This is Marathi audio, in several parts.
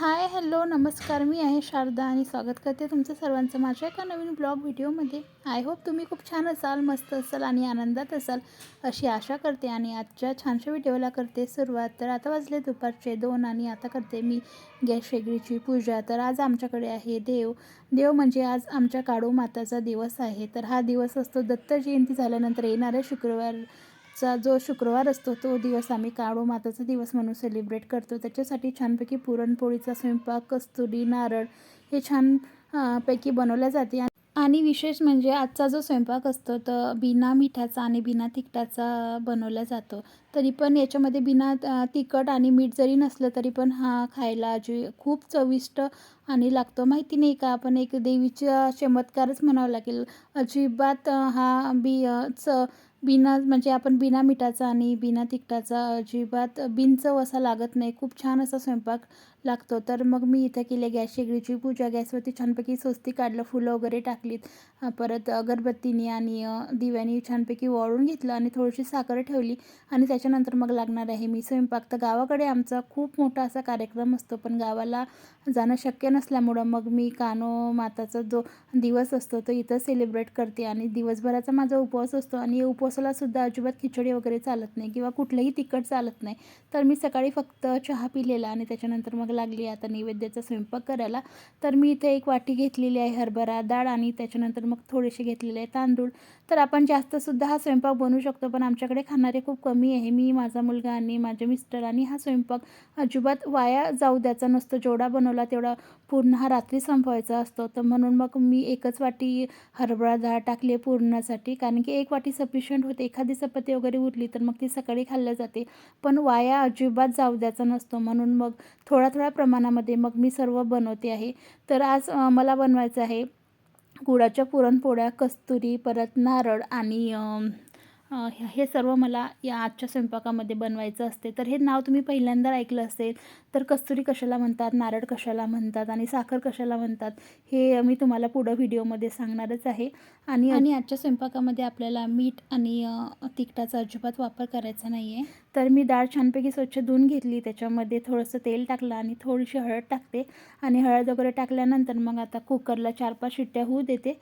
हाय हॅलो नमस्कार. मी आहे शारदा आणि स्वागत करते तुमचं सर्वांचं माझ्या एका नवीन ब्लॉग व्हिडिओमध्ये. आय होप तुम्ही खूप छान असाल मस्त असाल आणि आनंदात असाल अशी आशा करते आणि आजच्या छानशा व्हिडिओला करते सुरुवात. तर आता वाजले दुपारचे दोन आणि आता करते मी गॅस शेगडीची पूजा. तर आज आमच्याकडे आहे देव. देव म्हणजे आज आमच्या काळू माताचा दिवस आहे. तर हा दिवस असतो दत्त जयंती झाल्यानंतर येणाऱ्या शुक्रवार चा जो शुक्रवार असतो तो दिवस आम्ही काळू माताचा दिवस म्हणून सेलिब्रेट करतो. त्याच्यासाठी छानपैकी पुरणपोळीचा स्वयंपाक कस्तुरी नारळ हे छान पैकी बनवल्या जाते. आणि विशेष म्हणजे आजचा जो स्वयंपाक असतो तर बिना मिठाचा आणि बिना तिखटाचा बनवला जातो. तरी पण याच्यामध्ये बिना तिखट आणि मीठ जरी नसलं तरी पण हा खायला जे खूप चविष्ट आणि लागतो. माहिती नाही का आपण एक देवीचा चमत्कारच म्हणावं लागेल. अजिबात हा बी च बिना म्हणजे आपण बिना मिठाचा आणि बिना तिखटाचा अजिबात बिनचव असा लागत नाही. खूप छान असा स्वयंपाक लागतो. तर मग मी इथं केले गॅस शेगडीची पूजा. गॅसवरती छानपैकी स्वस्ती काढलं फुलं वगैरे टाकलीत. परत अगरबत्तीने आणि अ, दिव्याने छानपैकी वळून घेतलं आणि थोडीशी साखर ठेवली. आणि त्याच्यानंतर मग लागणार आहे मी स्वयंपाक. तर गावाकडे आमचा खूप मोठा असा कार्यक्रम असतो पण गावाला जाणं शक्य नसल्यामुळं मग मी कानो माताचा जो दिवस असतो तो इथं सेलिब्रेट करते आणि दिवसभराचा माझा उपवास असतो. आणि उपवासालासुद्धा उपवासाला सुद्धा अजिबात खिचडी वगैरे चालत नाही किंवा कुठलंही तिखट चालत नाही. तर मी सकाळी फक्त चहा पिलेला आणि त्याच्यानंतर मग लागली आता नैवेद्याचा स्वयंपाक करायला तर मी इथे एक वाटी घेतलेली आहे हरभरा डाळ आणि त्याच्यानंतर मग थोडेसे घेतलेले आहे तांदूळ. तर आपण जास्तसुद्धा हा स्वयंपाक बनवू शकतो पण आमच्याकडे खाणारे खूप कमी आहे. मी माझा मुलगा आणि माझे मिस्टर आणि हा स्वयंपाक अजिबात वाया जाऊ द्यायचा नसतो. जेवढा बनवला तेवढा पूर्ण हा रात्री संपवायचा असतो. तर म्हणून मग मी एकच वाटी हरभरा डाळ टाकली आहे पूर्णासाठी. कारण की एक वाटी सफिशियंट होते. एखादी चपाती वगैरे उरली तर मग ती सकाळी खाल्ल्या जाते. पण वाया अजिबात जाऊ द्यायचा नसतो. म्हणून मग थोड्या थोड्या प्रमाणामध्ये मग मी सर्व बनवते आहे. तर आज मला बनवायचं आहे गुळाच्या पुरणपोळ्या कस्तुरी परत नारळ आणि हे सर्व मला या आजच्या स्वयंपाकामध्ये बनवायचं असते. तर हे नाव तुम्ही पहिल्यांदा ऐकलं असेल तर कस्तुरी कशाला म्हणतात नारळ कशाला म्हणतात आणि साखर कशाला म्हणतात हे मी तुम्हाला पुढं व्हिडिओमध्ये सांगणारच आहे. आणि आणि आजच्या स्वयंपाकामध्ये आपल्याला मीठ आणि तिखटाचा अजिबात वापर करायचा नाही आहे तर मी डाळ छानपैकी स्वच्छ धुवून घेतली. त्याच्यामध्ये थोडंसं तेल टाकलं आणि थोडीशी हळद टाकते. आणि हळद वगैरे टाकल्यानंतर मग आता कुकरला चार पाच शिट्ट्या होऊ देते.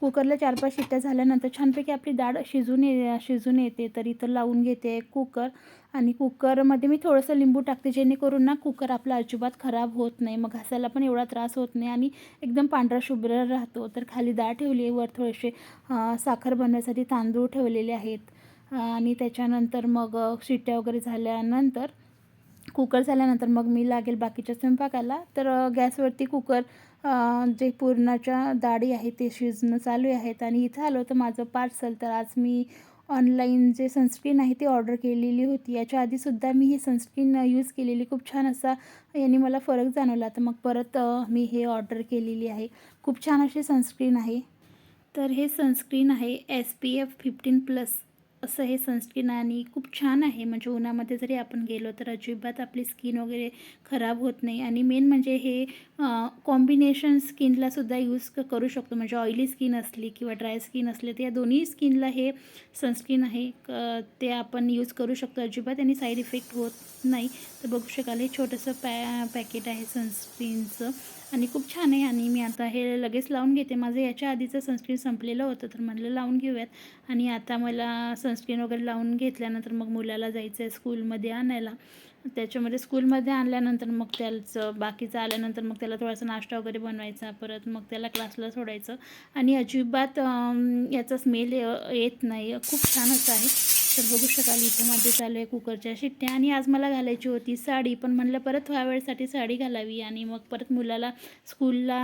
कुकरला चार पाच शिट्ट्या झाल्यानंतर छानपैकी आपली डाळ शिजून ये शिजून येते. तर इथं लावून घेते कुकर. आणि कुकरमध्ये मी थोडंसं लिंबू टाकते जेणेकरून ना कुकर आपला अजिबात खराब होत नाही. मग घासायला पण एवढा त्रास होत नाही आणि एकदम पांढरा शुभ्र राहतो. तर खाली डाळ ठेवली आहे. वर थोडेसे साखर बनवण्यासाठी तांदूळ ठेवलेले आहेत. आणि त्याच्यानंतर मग शिट्ट्या वगैरे झाल्यानंतर कुकर झाल्यानंतर मग मी लागेल बाकीच्या स्वयंपाकाला. तर गॅसवरती कुकर जे पुरणाच्या डाळी आहे ते शिजणं चालू आहेत. आणि इथं आलो तर माझं पार्सल तर आज मी ऑनलाईन जे सनस्क्रीन आहे ती ऑर्डर केलेली होती. याच्या आधीसुद्धा मी ही सनस्क्रीन यूज केलेली. खूप छान असा याने मला फरक जाणवला. तर मग परत मी हे ऑर्डर केलेली आहे. खूप छान अशी सनस्क्रीन आहे. तर हे सनस्क्रीन आहे S P F fifteen plus. असं हे सनस्क्रीन आणि खूप छान आहे. म्हणजे उन्हामध्ये जरी आपण गेलो तर अजिबात आपली स्किन वगैरे खराब होत नाही. आणि मेन म्हणजे हे कॉम्बिनेशन स्किनला सुद्धा यूज क- करू शकतो. म्हणजे ऑइली स्किन असली किंवा ड्राय स्किन असली तर या दोन्ही स्किनला हे सनस्क्रीन आहे. क- ते आपण यूज करू शकतो अजिबात आणि साईड इफेक्ट होत नाही. तर बघू शकाल हे छोटंसं पॅ पॅकेट आहे सनस्क्रीनचं आणि खूप छान आहे. आणि मी आता हे लगेच लावून घेते. माझं याच्या आधीचं सनस्क्रीन संपलेलं होतं तर म्हटलं लावून घेऊयात. आणि आता मला सनस्क्रीन वगैरे लावून घेतल्यानंतर मग मुलाला जायचं आहे स्कूलमध्ये आणायला. त्याच्यामध्ये स्कूलमध्ये आणल्यानंतर मग त्याचं बाकीचं आल्यानंतर मग त्याला थोडासा नाश्ता वगैरे बनवायचा. परत मग त्याला क्लासला सोडायचं. आणि अजिबात याचा स्मेल येत नाही. खूप छान असं आहे. तर बघू शकाल इथं मध्ये चालू आहे कुकरच्या शिट्ट्या. आणि आज मला घालायची होती साडी पण म्हणलं परत थोड्या वेळसाठी साडी घालावी आणि मग परत मुलाला स्कूलला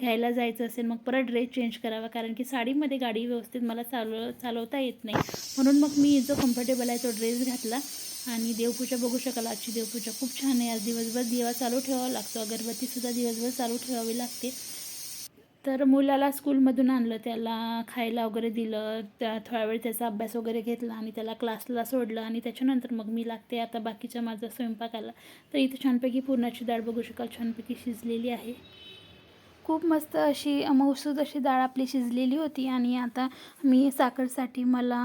घ्यायला जायचं असेल मग परत ड्रेस चेंज करावा कारण की साडीमध्ये गाडी व्यवस्थित मला चालव चालवता येत नाही. म्हणून मग मी जो कम्फर्टेबल आहे तो ड्रेस घातला. आणि देवपूजा बघू शकाल आजची देवपूजा खूप छान आहे. आज दिवसभर दिवा चालू ठेवावा लागतो. अगरबत्तीसुद्धा दिवसभर चालू ठेवावी लागते. तर मुलाला स्कूलमधून आणलं त्याला खायला वगैरे दिलं त्या थोडा वेळ त्याचा अभ्यास वगैरे घेतला आणि त्याला क्लासला सोडलं आणि त्याच्यानंतर मग मी लागते आता बाकीच्या माझा स्वयंपाकाला. तर इथे छानपैकी पुरणाची डाळ बघू शकाल छानपैकी शिजलेली आहे. खूप मस्त अशी मऊसूद अशी डाळ आपली शिजलेली होती आणि आता मी साखरसाठी मला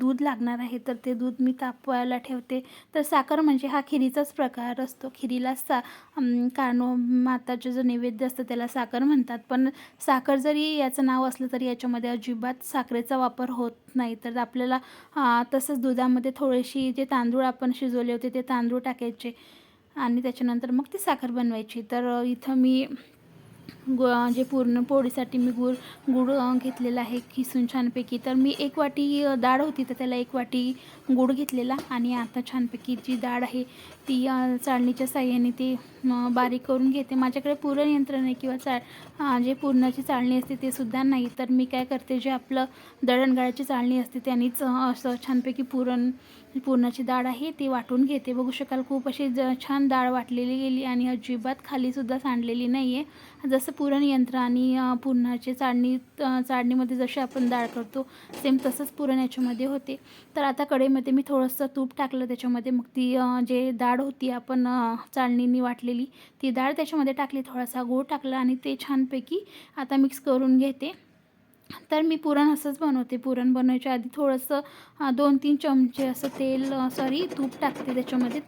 दूध लागणार आहे तर ते दूध मी तापवायला ठेवते. तर साखर म्हणजे हा खिरीचाच प्रकार असतो. खिरीला सा कानो माताचं जो नैवेद्य असतं त्याला साखर म्हणतात. पण साखर जरी याचं नाव असलं तरी याच्यामध्ये अजिबात साखरेचा वापर होत नाही. तर आपल्याला तसंच दुधामध्ये थोडीशी जे तांदूळ आपण शिजवले होते ते तांदूळ टाकायचे आणि त्याच्यानंतर मग ती साखर बनवायची. तर इथं मी गु जे पूर्ण पोळीसाठी मी गुळ गुळ घेतलेला आहे किसून छानपैकी तर मी एक वाटी डाळ होती तर त्याला एक वाटी गुळ घेतलेला आणि आता छानपैकी जी डाळ आहे ती चाळणीच्या साह्याने ती बारीक करून घेते. माझ्याकडे पुरण यंत्र नाही किंवा चा जे पुरणाची चाळणी असते ते सुद्धा नाही. तर मी काय करते जे आपलं दळणगाळाची चाळणी असते त्यानीच असं छानपैकी पुरण पुरणाची डाळ आहे ती वाटून घेते. बघू शकाल खूप अशी ज छान डाळ वाटलेली गेली आणि अजिबात खालीसुद्धा सांडलेली नाही आहे जसं पुरण यंत्र आणि पुरणाची पुरणाचे चाळणी चाळणीमध्ये जशी आपण डाळ करतो सेम तसंच पुरण याच्यामध्ये होते. तर आता कढईमध्ये मी थोडंसं तूप टाकलं त्याच्यामध्ये मग ती जे डाळ होती आपण चाळणीनी चाळणीने वाटलेली ती डाळ त्याच्यामध्ये टाकली थोडासा गूळ टाकला आणि ते छानपैकी आता मिक्स करून घेते. तर मी पुरण असंच बनवते. पुरण बनवायच्या आधी थोडंसं दोन तीन चमचे असं तेल सॉरी तूप टाकते त्याच्यामध्ये.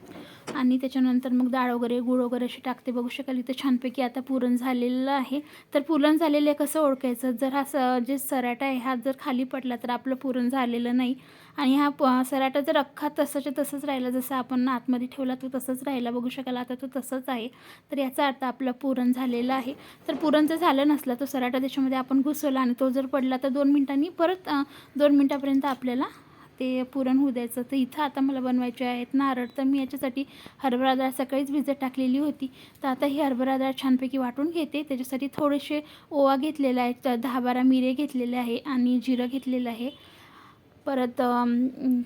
आणि त्याच्यानंतर मग डाळ वगैरे गूळ वगैरे अशी टाकते. बघू शकाल इथं छानपैकी आता पुरण झालेलं आहे. तर पुरण झालेलं आहे कसं ओळखायचं? जर हा स जे सराटा आहे हा जर खाली पडला तर आपलं पुरण झालेलं नाही. आणि हा प सराटा जर अख्खा तसाच्या तसंच राहिला जसं आपण आतमध्ये ठेवला तो तसंच राहिला. बघू शकाल आता तो तसंच आहे. तर याचा अर्थ आपलं पुरण झालेलं आहे. तर पुरण जर झालं नसलं तो सराटा त्याच्यामध्ये आपण घुसवला आणि तो जर पडला तर दोन मिनटांनी परत दोन मिनटापर्यंत आपल्याला ते पुरण होऊ द्यायचं. तर इथं आता मला बनवायचे आहेत. नारळ तर मी याच्यासाठी हरभरा डाळ सकाळीच भिजत टाकलेली होती. तर आता ही हरभरा डाळ छानपैकी वाटून घेते. त्याच्यासाठी थोडेसे ओवा घेतलेला आहे तर दहा बारा मिरे घेतलेले आहे आणि जिरं घेतलेलं आहे. परत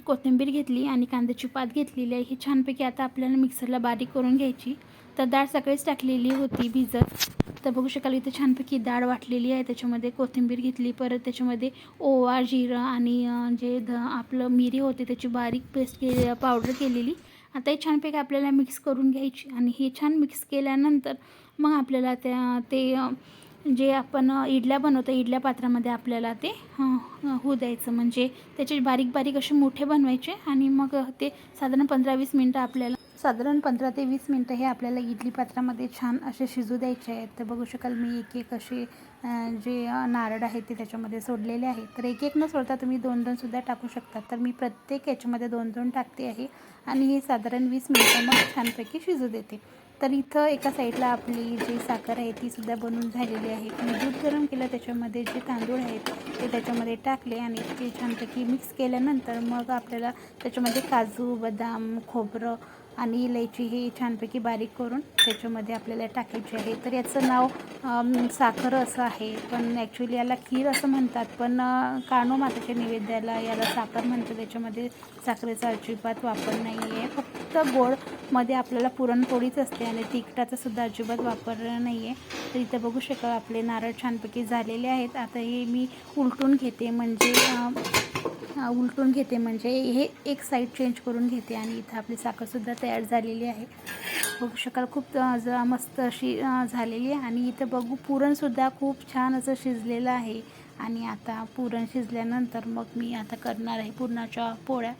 कोथिंबीर घेतली आणि कांद्याची पात घेतलेली आहे. ही छानपैकी आता आपल्याला मिक्सरला बारीक करून घ्यायची. तर डाळ सकाळीच टाकलेली होती भिजत. तर बघू शकाल इथे छानपैकी डाळ वाटलेली आहे. त्याच्यामध्ये कोथिंबीर घेतली परत त्याच्यामध्ये ओवा जिरं आणि जे ध आपलं मिरी होते त्याची बारीक पेस्ट के पावडर केलेली. आता हे छानपैकी आपल्याला मिक्स करून घ्यायची आणि हे छान मिक्स केल्यानंतर मग आपल्याला त्या ते जे आपण इडल्या बनवतो इडल्या पात्रामध्ये आपल्याला ते होऊ द्यायचं. म्हणजे त्याचे बारीक बारीक असे मोठे बनवायचे आणि मग ते साधारण पंधरा वीस मिनटं आपल्याला साधारण पंधरा ते वीस मिनटं हे आपल्याला इडली पात्रामध्ये छान असे शिजू द्यायचे आहेत. तर बघू शकाल मी एक एक असे जे नारळ आहेत ते त्याच्यामध्ये सोडलेले आहेत. तर एक एक न सोडता तुम्ही दोन दोन सुद्धा टाकू शकता. तर मी प्रत्येक याच्यामध्ये दोन दोन टाकते आहे आणि हे साधारण वीस मिनटं मग छानपैकी शिजू देते. तर इथं एका साईडला आपली जी साखर आहे ती सुद्धा झालेली आहे. मी दूध गरम केलं त्याच्यामध्ये जे तांदूळ आहेत ते त्याच्यामध्ये टाकले आणि ते छानपैकी मिक्स केल्यानंतर मग आपल्याला त्याच्यामध्ये काजू बदाम खोबरं आणि इलायची ही छानपैकी बारीक करून त्याच्यामध्ये आपल्याला टाकायची आहे. तर याचं नाव साखर असं आहे. पण ॲक्च्युली याला खीर असं म्हणतात. पण अ, कानो माताच्या नैवेद्याला याला साखर म्हणतो त्याच्यामध्ये साखरेचा अजिबात वापर नाही आहे फक्त गोडमध्ये आपल्याला पुरणपोळीच असते आणि तिखटाचा सुद्धा अजिबात वापर नाही आहे तर इथं बघू शकाल आपले नारळ छानपैकी झालेले आहेत. आता हे मी उलटून घेते. म्हणजे उलटून घेते म्हणजे हे एक साईड चेंज करून घेते आणि इथं आपली साखरसुद्धा तयार झालेली आहे. बघू शकाल खूप ज मस्त अशी झालेली आहे आणि इथं बघू पुरणसुद्धा खूप छान असं शिजलेलं आहे. आणि आता पुरण शिजल्यानंतर मग मी आता करणार आहे पुरणाच्या पोळ्या.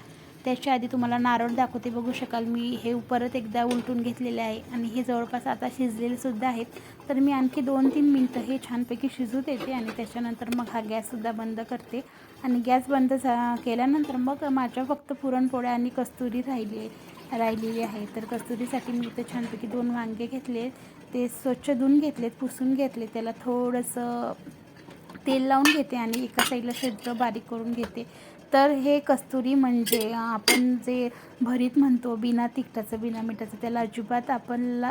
त्याच्या आधी तुम्हाला नारळ दाखवते बघू शकाल. मी हे परत एकदा उलटून घेतलेले आहे आणि हे जवळपास आता शिजलेलेसुद्धा आहेत. तर मी आणखी दोन तीन मिनटं हे छानपैकी शिजू देते आणि त्याच्यानंतर मग हा गॅससुद्धा बंद करते. आणि गॅस बंद झा केल्यानंतर मग माझ्या फक्त पुरणपोळ्या आणि कस्तुरी राहिली राहिलेली आहे. तर कस्तुरीसाठी मी इथं छानपैकी दोन वांगे घेतले ते स्वच्छ धुवून घेतलेत पुसून घेतले त्याला थोडंसं तेल लावून घेते आणि एका साईडला छिद्र बारीक करून घेते. तर हे कस्तुरी म्हणजे आपण जे भरीत म्हणतो बिना तिखटाचं बिना मिठाचं त्याला अजिबात आपण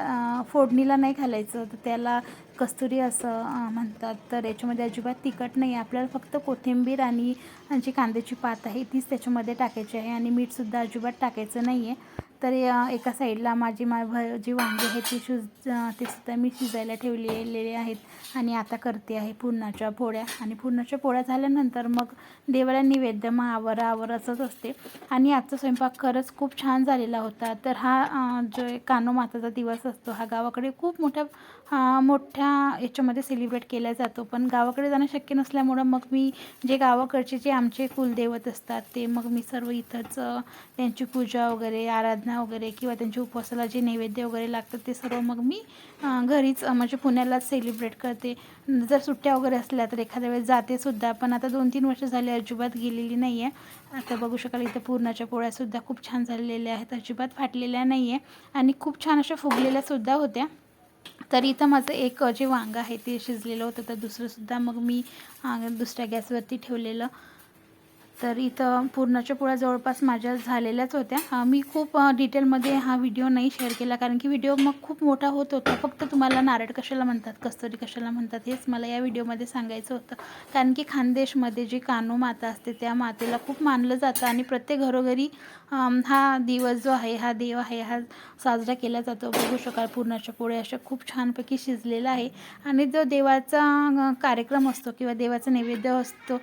फोडणीला नाही घालायचं. तर त्याला कस्तुरी असं म्हणतात. तर याच्यामध्ये अजिबात तिखट नाही. आहे आपल्याला फक्त कोथिंबीर आणि जी कांद्याची पात आहे तीच त्याच्यामध्ये टाकायची आहे. आणि मीठसुद्धा अजिबात टाकायचं नाही आहे तर एका साईडला माझी मा भ जी वांगी आहे ती शिज ते सुद्धा मी शिजायला ठेवलेले आहेत आणि आता करते आहे पुरणाच्या पोळ्या. आणि पुरणाच्या पोळ्या झाल्यानंतर मग देवाला नैवेद्य मग आवर आवरचंच असते. आणि आजचा स्वयंपाक खरंच खूप छान झालेला होता. तर हा जो एक कानो माताचा दिवस असतो हा गावाकडे खूप मोठ्या मोठ्या याच्यामध्ये सेलिब्रेट केला जातो. पण गावाकडे जाणं शक्य नसल्यामुळं मग मी जे गावाकडचे जे आमचे कुलदैवत असतात ते मग मी सर्व इथंच त्यांची पूजा वगैरे आराधना वगैरे किंवा त्यांच्या उपवासाला जे नैवेद्य वगैरे लागतात ते सर्व मग मी घरीच म्हणजे पुण्यालाच सेलिब्रेट करते. जर सुट्ट्या वगैरे असल्या तर एखाद्या वेळेस जातेसुद्धा पण आता दोन तीन वर्ष झाले अजिबात गेलेली नाही आहे आता बघू शकाल इथं पूर्णाच्या पोळ्यासुद्धा खूप छान झालेल्या आहेत अजिबात फाटलेल्या नाही आहे आणि खूप छान अशा फुगलेल्यासुद्धा होत्या. तर इथं माझं एक जे वांगं आहे ते शिजलेलं होतं तर दुसरंसुद्धा मग मी दुसऱ्या गॅसवरती ठेवलेलं. तर इथं पूर्णाच्या पोळ्या जवळपास माझ्या झालेल्याच होत्या. मी खूप डिटेलमध्ये हा व्हिडिओ नाही शेअर केला कारण की व्हिडिओ मग खूप मोठा होत होता. फक्त तुम्हाला नारळ कशाला म्हणतात कस्तुरी कशाला म्हणतात हेच मला या व्हिडिओमध्ये सांगायचं होतं. कारण की खानदेशमध्ये जी कानू माता असते त्या मातेला खूप मानलं जातं आणि प्रत्येक घरोघरी हा दिवस जो आहे हा देव आहे हा साजरा केला जातो. बघू शकाल पूर्णाच्या पोळ्या अशा खूप छानपैकी शिजलेला आहे. आणि जो देवाचा कार्यक्रम असतो किंवा देवाचा नैवेद्य असतो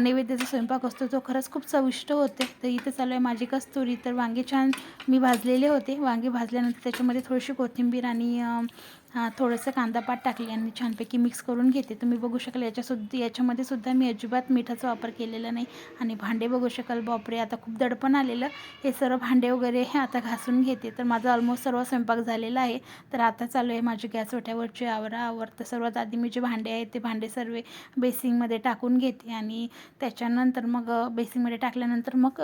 नैवेद्याचा स्वयंपाक असतो तो खरंच खूप चविष्ट होते. तर इथं चालू आहे माझी कस्तुरी. तर वांगे छान मी भाजलेले होते. वांगे भाजल्यानंतर त्याच्यामध्ये थोडीशी कोथिंबीर आणि थोडंसं कांदापात टाकले आणि छानपैकी मिक्स करून घेते. तुम्ही बघू शकाल याच्यासुद्धा याच्यामध्ये सुद्धा मी अजिबात मिठाचा वापर केलेला नाही आणि भांडे बघू शकाल. बापरे आता खूप दडपण आलेलं. हे सर्व भांडे वगैरे हे आता घासून घेते. तर माझा ऑलमोस्ट सर्व स्वयंपाक झालेला आहे. तर आता चालू आहे माझी गॅस ओट्यावरची आवरा आवर तर सर्वात आधी मी जे भांडे आहेत ते भांडे सर्व बेसिंगमध्ये टाकून घेते आणि त्याच्यानंतर मग बेसिंगमध्ये टाकल्यानंतर मग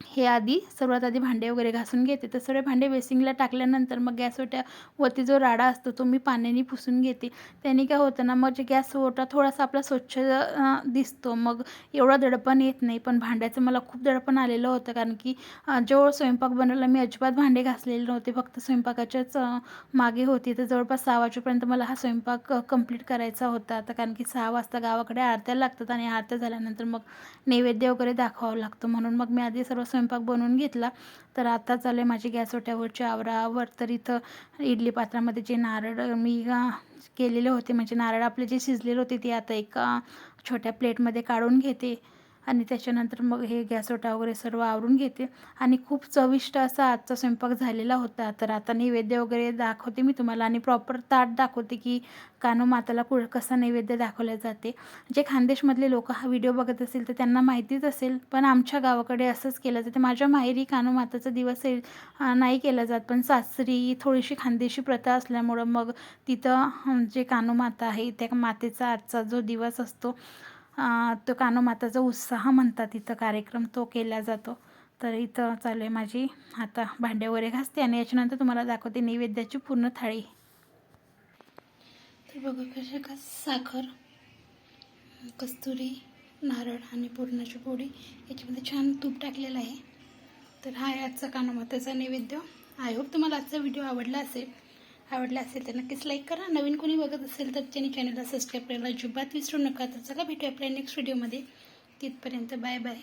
हे आधी सर्वात आधी भांडे वगैरे घासून घेते. तर सर्व भांडे बेसिंगला टाकल्यानंतर मग गॅस ओट्यावरती जो राडा असतो तो मी पाण्याने पुसून घेते. त्याने काय होतं ना मग जे गॅस ओटा थोडासा आपला स्वच्छ दिसतो. मग एवढं दडपण येत नाही. पण भांड्याचं मला खूप दडपण आलेलं होतं. कारण की जेवढं स्वयंपाक बनवला मी अजिबात भांडे घासलेले नव्हते. फक्त स्वयंपाकाच्याच मागे होती. तर जवळपास सहा वाजेपर्यंत मला हा स्वयंपाक कंप्लीट करायचा होता. आता कारण की सहा वाजता गावाकडे आरत्या लागतात आणि आरत्या झाल्यानंतर मग नैवेद्य वगैरे दाखवावं लागतं. म्हणून मग मी आधी सर्व स्वयंपाक बनवून घेतला. तर आता चालू आहे माझी गॅस ओट्यावरची आवरावर. तर इथं इडली पात्रामध्ये जे नारळ मी केलेले होते म्हणजे नारळ आपले जे शिजलेले होते ते आता एका छोट्या प्लेटमध्ये काढून घेते. आणि त्याच्यानंतर मग हे गॅसोटा वगैरे सर्व आवरून घेते. आणि खूप चविष्ट असा आजचा स्वयंपाक झालेला होता. तर आता नैवेद्य वगैरे दाखवते मी तुम्हाला आणि प्रॉपर ताट दाखवते की कानो माताला कुळ कसा नैवेद्य दाखवला जाते. जे खानदेशमधले लोक हा व्हिडिओ बघत असेल तर त्यांना माहितीच असेल. पण आमच्या गावाकडे असंच केलं जातं. माझ्या माहेरी कानो माताचा दिवस नाही केला जात. पण सासरी थोडीशी खानदेशी प्रथा असल्यामुळं मग तिथं जे कानो माता आहे त्या मातेचा आजचा जो दिवस असतो तो कानोमाताचा उत्साह म्हणतात इथं कार्यक्रम तो केला जातो. तर इथं चालू आहे माझी. आता भांडे वगैरे घासते आणि याच्यानंतर तुम्हाला दाखवते नैवेद्याची पूर्ण थाळी. तर बघा कशा का साखर कस्तुरी नारळ आणि पुरणाची पोळी. याच्यामध्ये छान तूप टाकलेलं आहे. तर हा आहे आजचा कानोमाताचा नैवेद्य. आय होप तुम्हाला आजचा व्हिडिओ आवडला असेल. आवडला असेल तर नक्कीच लाईक करा. नवीन कोणी बघत असेल तर त्यांनी चॅनलला सबस्क्राईब करायला अजिबात विसरू नका. तर चला भेटूया आपल्या नेक्स्ट व्हिडिओमध्ये तिथपर्यंत बाय बाय